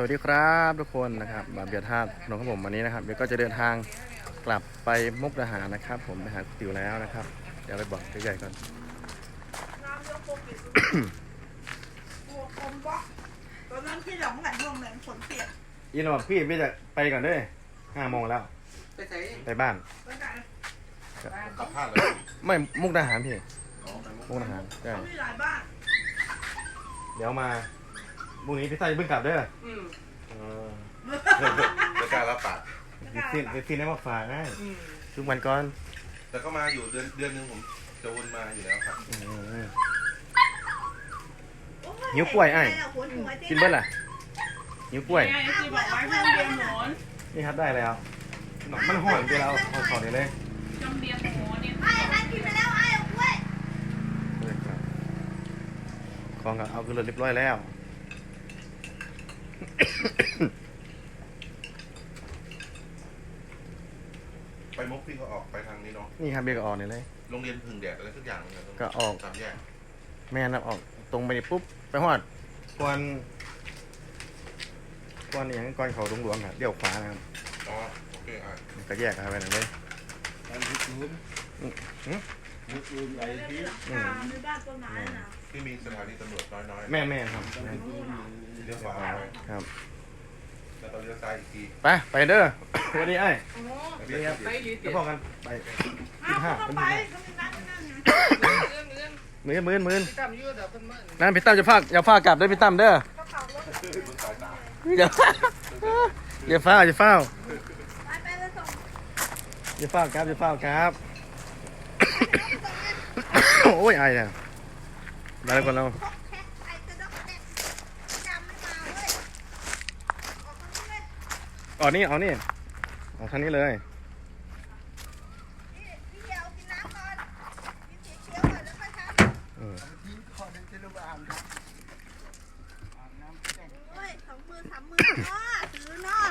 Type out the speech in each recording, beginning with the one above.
สวัสดีครับทุกคนนะครับบาเบียร์ธาตุนงครับผมวันนี้นะครับเบียร์ก็จะเดินทางกลับไปมุกดาหารนะครับ ผมไปหาติวแล้วนะครับ เดี๋ยวไปบอกใหญ่ๆก่อนน้ำยกโปกิตัวกลมบล็อกตอนนั้นที่หลงไหลลงแหลงฝนเปียกยินบอกพี่พี่จะไปก่อนด้วยห้าโมงแล้ว ไปใส่ไปบ้าน ไปไหนกลับบ้านเลยไม่มุกดาหารพี่มุกมุกดาหารใช่เขามีหลายบ้านเดี๋ยวมา พรุ่งนี้พี่ไส้เพิ่งกลับเด้ออืมเออไม่กล้ารับปากพี่ซินพี่ซินได้มาฝากง่ายทุกวันก่อนแต่ก็มาอยู่เดือนเดือนหนึงผมจะวนมาอยู่แล้วครับอืมหิวกล้วยไอ้กินเบิ้ลล่ะนิ้วกล้วย ไงที่บอกไว้เพื่อนเรียนหมอนนี่ครับได้แล้วมันห่อนไปแล้วเอาขอได้เลยจำเรียนหมอนเนี่ยไอ้ไอ้กินไปแล้วไอ้เอากล้วยเลยครับของก็เอาขึ้นรถเรียบร้อยแล้ว ไปมุกพี่ก็ออกไปทางนี้เนาะนี่ครับเบรกออกนี่เลย โรงเรียนพึ่งแดดอะไรสักอย่างเนี่ยก็ออกตามแยกแม่นับออกตรงไปนี่ปุ๊บ ไปหอดก่อนก่อนอหย่างก่อนเขาหลวงๆครับเดี่ยวขวานะครับอ๋อโอเคอะก็แยกกันไปนั่นเลยอันที่ศูน ย์อืมอืมนี่คือไอ้ที่ตามในบ้านต้นไม้นะที่มีสถานีตำรวจน้อยๆแม่แม่ครับแม่เลี้ยวขวาไปครับแล้วก็เลี้ยวซ้ายอีกทีไปไปเด้อวันนี้ไอ้โอ้เลี้ยวซ้ายอีกทีจะพอกันไปอ้าวเขาไปเขามีนัดนั่นไงมือมือมือจำยืดเดี๋ยวเพิ่นเมื่อนั่นพี่ตั้มจะพากอย่าพากกลับเด้อพี่ตั้มเด้อเขาขับรถมึงสายตาอย่าอย่าเฝ้าวอย่าเฝ้าวไปไปไปส่งอย่าเฝ้าวครับอย่าเฝ้าวครับ โอ้ยไอ้เนี่ยมาแล้วคนเราพกแท็กไอ้กระดกแท็กจำไม่มาเว้ยออกมาที่เลยอ๋อนี่เอานี่เอาทางนี้เลยพี่พี่เดียวกินน้ำก่อนกินสีเขียวก่อนแล้วค่อยทอืมที่ขอได้จะรู้ว่าอ่านอ่านน้ำแจ้งำโอ้ยสองมือสามมือเนาะถือเนาะ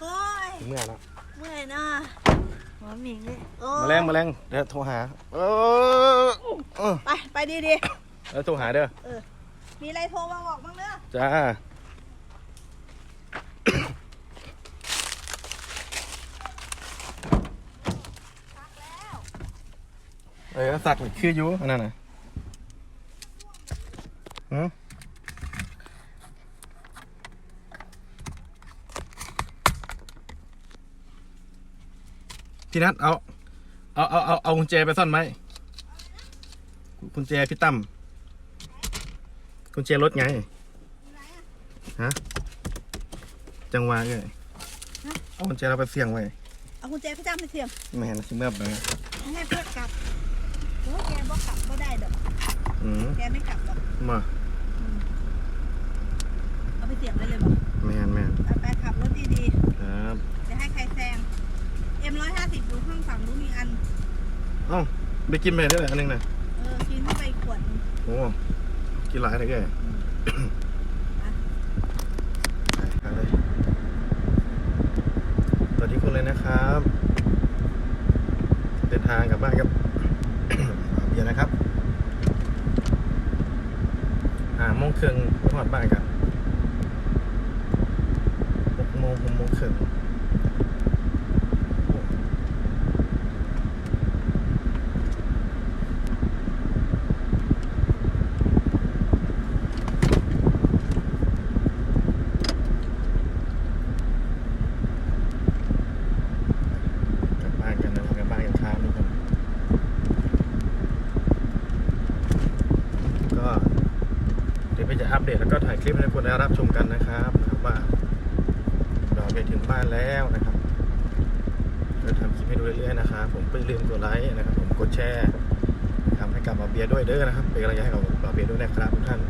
โอ้ยเมื่อแล้วเมื่อยเนาะหัวหมิงเลยโอ้มาแรงมาแรงเดี๋ยวโทรหา เออ เออ ไป ไปดีดีแล้วโทรหาเด้อๆมีอะไรโทรมาบอกบ้างเนอะจ้า พักแล้ว เออสักคืออยู่อันนั้นน่ะหืมพี่นัทเอา เอา เอา เอา เอากุญแจไปซ่อนไหม กุญแจพี่ตั้มกุญแจรถไงอยู่ไหนอะฮะจังหวะเอ้ยเอากุญแจเราไปเสี่ยงไว้เอากุญแจพี่จ้ำไปเสียมไม่เห็นสิเมื่อไปให้เพื่อนกลับโอ้ยแกบอกกลับก็ได้ดอกอืมแกไม่กลับหรอกมาเอาไปเสียมได้เลยบอกแมนแมนไปไปขับรถดีครับๆจะให้ใครแซงเอ็มร้อยห้าสิบอยู่ข้างฝั่งนู้นมีอันเอ้าไปกินไปได้เลยอันหนึงนะ โอ้กินหลายเลยแกไปครับเลยสวัสดีคุณเลยนะครับ เดินทางกลับบ้านครับเดี๋ยวนะครับอ่าโมงครึ่งไปหอดบ้านกันหกโมงหกโมงครึ่ง กลับบ้านกันนะครับกลับบ้านกันครับทุกคนก็เดี๋ยวไปจะอัปเดตแล้วก็ถ่าย คลิปให้ทุกคนได้รับชมกันนะครับว่าเราไปถึงบ้านแล้วนะครับเราทำคลิปให้ดูเรื่อยๆนะครับ ผมก็อย่าลืมกดไลค์นะครับ ผมกดแชร์ทำให้กับบาเบียร์ด้วยเด้อนะครับเป็นกำลังใจให้กับบาเบียร์ด้วยนะครับทุกท่าน